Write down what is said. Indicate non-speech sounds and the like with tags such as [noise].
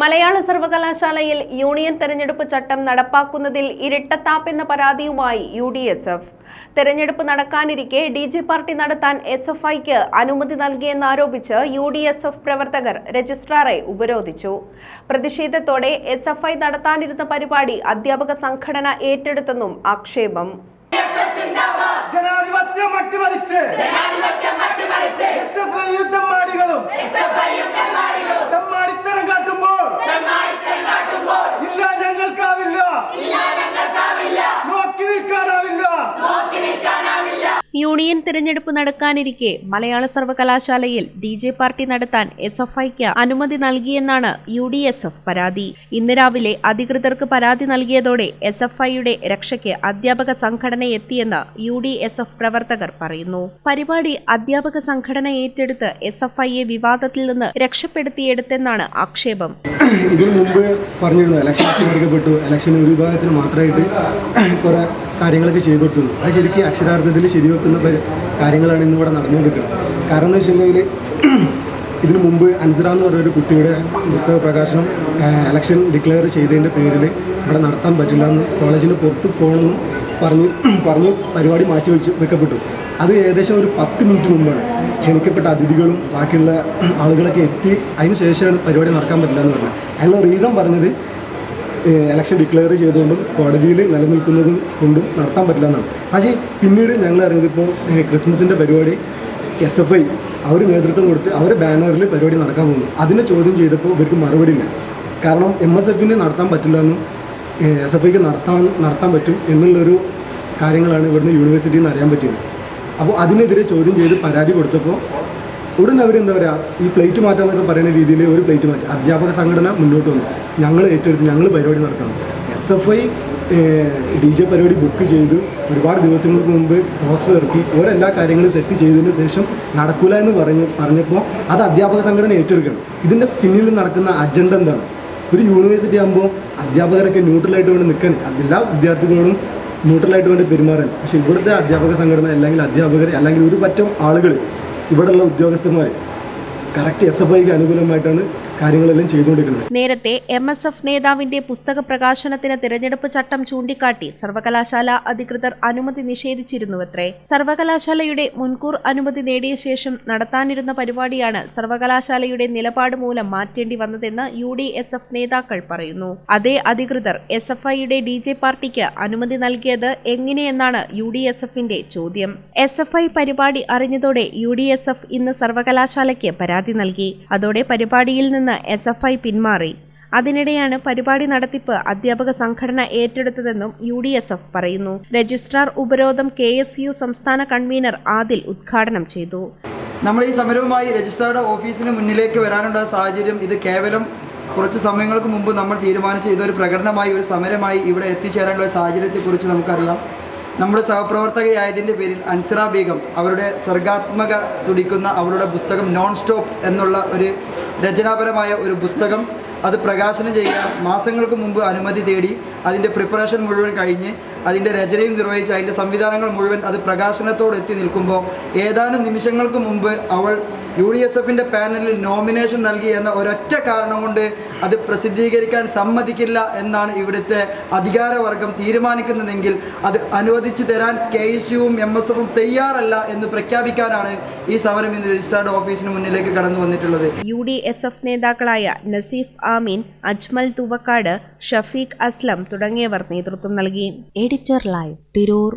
മലയാള സർവകലാശാലയിൽ യൂണിയൻ തെരഞ്ഞെടുപ്പ് ചട്ടം നടപ്പാക്കുന്നതിൽ ഇരട്ടത്താപ്പെന്ന പരാതിയുമായി യു ഡി എസ് എഫ് തെരഞ്ഞെടുപ്പ് നടക്കാനിരിക്കെ ഡി ജെ പാർട്ടി നടത്താൻ എസ് എഫ് ഐക്ക് അനുമതി നൽകിയെന്നാരോപിച്ച് യു ഡി എസ് എഫ് പ്രവർത്തകർ രജിസ്ട്രാറെ ഉപരോധിച്ചു. പ്രതിഷേധത്തോടെ എസ് എഫ് ഐ നടത്താനിരുന്ന പരിപാടി അധ്യാപക സംഘടന ഏറ്റെടുത്തെന്നും ആക്ഷേപം. ജനാധിപത്യം അട്ടിമറിച്ച്. SFI യൂണിയൻ തിരഞ്ഞെടുപ്പ് നടക്കാനിരിക്കെ മലയാള സർവകലാശാലയിൽ ഡി ജെ പാർട്ടി നടത്താൻ എസ് എഫ് ഐക്ക് അനുമതി നൽകിയെന്നാണ് യു ഡി എസ് എഫ് പരാതി. ഇന്ന് രാവിലെ അധികൃതർക്ക് പരാതി നൽകിയതോടെ എസ് എഫ് ഐയുടെ രക്ഷയ്ക്ക് അധ്യാപക സംഘടന എത്തിയെന്ന് യു ഡി എസ് എഫ് പ്രവർത്തകർ പറയുന്നു. പരിപാടി അധ്യാപക സംഘടന ഏറ്റെടുത്ത് എസ് എഫ് ഐയെ വിവാദത്തിൽ നിന്ന് രക്ഷപ്പെടുത്തിയെടുത്തെന്നാണ് ആക്ഷേപം. ഇതിനു മുമ്പ് പറഞ്ഞിരുന്നു ഇലക്ഷൻ ഇലക്ഷൻ ഒരു വിഭാഗത്തിന് മാത്രമായിട്ട് കാര്യങ്ങളൊക്കെ ചെയ്തു കൊടുത്തുന്നു അത് ശരിക്കും അക്ഷരാർത്ഥത്തിൽ ശരിവെക്കുന്ന കാര്യങ്ങളാണ് ഇന്നിവിടെ നടന്നുകൊണ്ടിരിക്കുന്നത്. കാരണം എന്ന് വെച്ചിട്ടുണ്ടെങ്കിൽ [clears throat] ഇതിനു മുമ്പ് അൻസറ എന്ന് പറഞ്ഞൊരു കുട്ടിയുടെ പുസ്തക പ്രകാശനം ഇലക്ഷൻ ഡിക്ലെയർ ചെയ്തതിന്റെ പേരിൽ ഇവിടെ നടത്താൻ പറ്റില്ല എന്ന് കോളേജിന് പുറത്ത് പോകണമെന്നും പറഞ്ഞ് [clears throat] പറഞ്ഞ് പരിപാടി മാറ്റി വെച്ച് വെക്കപ്പെട്ടു. അത് ഏകദേശം ഒരു പത്ത് മിനിറ്റ് മുമ്പാണ്. ക്ഷണിക്കപ്പെട്ട അതിഥികളും ബാക്കിയുള്ള ആളുകളൊക്കെ എത്തി. അതിന് ശേഷമാണ് പരിപാടി നടക്കാൻ പറ്റില്ല എന്ന് പറഞ്ഞത്. അതിനുള്ള റീസൺ പറഞ്ഞത് ഇലക്ഷൻ ഡിക്ലെയർ ചെയ്തുകൊണ്ടും കോടതിയിൽ നിലനിൽക്കുന്നതും കൊണ്ടും നടത്താൻ പറ്റില്ല എന്നാണ് പക്ഷേ പിന്നീട് ഞങ്ങൾ അറിഞ്ഞതിപ്പോൾ ക്രിസ്മസിന്റെ പരിപാടി എസ് എഫ് ഐ അവർ നേതൃത്വം കൊടുത്ത് അവർ ബാനറിൽ പരിപാടി നടക്കാൻ പോകുന്നു. അതിനെ ചോദ്യം ചെയ്തപ്പോൾ ഇവർക്ക് മറുപടി ഇല്ല കാരണം എം എസ് എഫിന് നടത്താൻ പറ്റില്ല എന്നും എസ് എഫ് ഐക്ക് നടത്താൻ നടത്താൻ പറ്റും എന്നുള്ളൊരു കാര്യങ്ങളാണ് ഇവിടുന്ന് യൂണിവേഴ്സിറ്റിയിൽ നിന്ന് അറിയാൻ പറ്റിയത്. അപ്പോൾ അതിനെതിരെ ചോദ്യം ചെയ്ത് പരാതി കൊടുത്തപ്പോൾ ഉടൻ അവർ എന്താ പറയുക ഈ പ്ലേറ്റ് മാറ്റാന്നൊക്കെ പറയുന്ന രീതിയിൽ ഒരു പ്ലേറ്റ് മാറ്റി. അധ്യാപക സംഘടന മുന്നോട്ട് വന്നു. ഞങ്ങൾ ഏറ്റെടുത്ത് ഞങ്ങൾ പരിപാടി നടത്തണം. S F I D J പരിപാടി ബുക്ക് ചെയ്തു. ഒരുപാട് ദിവസങ്ങൾക്ക് മുമ്പ് പോസ്റ്റർ ഇറക്കി. ഓരെല്ലാ കാര്യങ്ങളും സെറ്റ് ചെയ്തതിന് ശേഷം നടക്കൂല എന്ന് പറഞ്ഞ് പറഞ്ഞപ്പോൾ അത് അധ്യാപക സംഘടന ഏറ്റെടുക്കണം. ഇതിന്റെ പിന്നിൽ നടക്കുന്ന അജണ്ട എന്താണ്? ഒരു യൂണിവേഴ്സിറ്റി ആകുമ്പോൾ അധ്യാപകരൊക്കെ ന്യൂട്രലായിട്ട് വേണ്ടി നിൽക്കാൻ എല്ലാ വിദ്യാർത്ഥികളോടും ന്യൂട്രലായിട്ട് വേണ്ടി പെരുമാറാൻ. പക്ഷേ ഇവിടുത്തെ അധ്യാപക സംഘടന അല്ലെങ്കിൽ അധ്യാപകർ അല്ലെങ്കിൽ ഒരു പറ്റം ആളുകൾ ഇവിടെയുള്ള ഉദ്യോഗസ്ഥന്മാർ കറക്റ്റ് എസ് എഫ് ഐക്ക് അനുകൂലമായിട്ടാണ് കാര്യങ്ങളെല്ലാം ചെയ്തുകൊണ്ടിരിക്കുന്നത്. നേരത്തെ എം എസ് എഫ് നേതാവിന്റെ പുസ്തക പ്രകാശനത്തിന് തിരഞ്ഞെടുപ്പ് ചട്ടം ചൂണ്ടിക്കാട്ടി സർവകലാശാല അധികൃതർ അനുമതി നിഷേധിച്ചിരുന്നുവത്രേ. സർവകലാശാലയുടെ മുൻകൂർ അനുമതി നേടിയ ശേഷം നടത്താനിരുന്ന പരിപാടിയാണ് സർവകലാശാലയുടെ നിലപാട് മൂലം മാറ്റേണ്ടി വന്നതെന്ന് യു ഡി എസ് എഫ് നേതാക്കൾ പറയുന്നു. അതേ അധികൃതർ എസ് എഫ് ഐയുടെ ഡി ജെ പാർട്ടിക്ക് അനുമതി നൽകിയത് എങ്ങനെയെന്നാണ് യു ഡി എസ് എഫിന്റെ ചോദ്യം. എസ് എഫ് ഐ പരിപാടി അറിഞ്ഞതോടെ യു ഡി എസ് എഫ് ഇന്ന് സർവകലാശാലയ്ക്ക് പരാതി നൽകി. അതോടെ പരിപാടിയിൽ നിന്ന് എസ് എഫ് ഐ പിന്മാറി. അതിനിടെയാണ് പരിപാടി നടത്തിപ്പ് അധ്യാപക സംഘടന ഏറ്റെടുത്തതെന്നും യു ഡി എസ് എഫ് പറയുന്നു. രജിസ്ട്രാർ ഉപരോധം കെ എസ് യു സംസ്ഥാന കൺവീനർ ആദിൽ ഉദ്ഘാടനം ചെയ്തു. നമ്മൾ ഈ സമരവുമായി രജിസ്ട്രാർഡ് ഓഫീസിന് മുന്നിലേക്ക് വരാനുള്ള സാഹചര്യം ഇത് കേവലം കുറച്ച് സമയങ്ങൾക്ക് മുമ്പ് നമ്മൾ തീരുമാനിച്ച ഇതൊരു പ്രകടനമായി ഒരു സമരമായി ഇവിടെ എത്തിച്ചേരാനുള്ള സാഹചര്യത്തെക്കുറിച്ച് നമുക്കറിയാം. നമ്മുടെ സഹപ്രവർത്തകയായതിന്റെ പേരിൽ അൻസറ ബീഗം അവരുടെ സർഗാത്മക തുടിക്കുന്ന അവരുടെ പുസ്തകം നോൺ സ്റ്റോപ്പ് എന്നുള്ള ഒരു രചനാപരമായ ഒരു പുസ്തകം അത് പ്രകാശനം ചെയ്യാൻ മാസങ്ങൾക്ക് മുമ്പ് അനുമതി തേടി അതിന്റെ പ്രിപ്പറേഷൻ മുഴുവൻ കഴിഞ്ഞ് അതിന്റെ രചനയും നിർവഹിച്ച് അതിന്റെ സംവിധാനങ്ങൾ മുഴുവൻ അത് പ്രകാശനത്തോട് എത്തി നിൽക്കുമ്പോൾ ഏതാനും നിമിഷങ്ങൾക്ക് മുമ്പ് അവൾ യു ഡി എസ് എഫിന്റെ പാനലിൽ നോമിനേഷൻ നൽകി എന്ന ഒരൊറ്റ കാരണം കൊണ്ട് അത് പ്രസിദ്ധീകരിക്കാൻ സമ്മതിക്കില്ല എന്നാണ് ഇവിടുത്തെ അധികാരവർഗം തീരുമാനിക്കുന്നതെങ്കിൽ അത് അനുവദിച്ചു തരാൻ കെ എസ് യുവും എം എസ് എഫും തയ്യാറല്ല എന്ന് പ്രഖ്യാപിക്കാനാണ് ഈ സമരം ഇന്ന് രജിസ്ട്രാർഡ് ഓഫീസിന് മുന്നിലേക്ക് കടന്നു വന്നിട്ടുള്ളത്. യു ഡി എസ് എഫ് നേതാക്കളായ നസീഫ് ആമീൻ അജ്മൽ തുവക്കാട് ഷഫീഖ് അസ്ലം തുടങ്ങിയവർ നേതൃത്വം നൽകി. Editor live Tirur.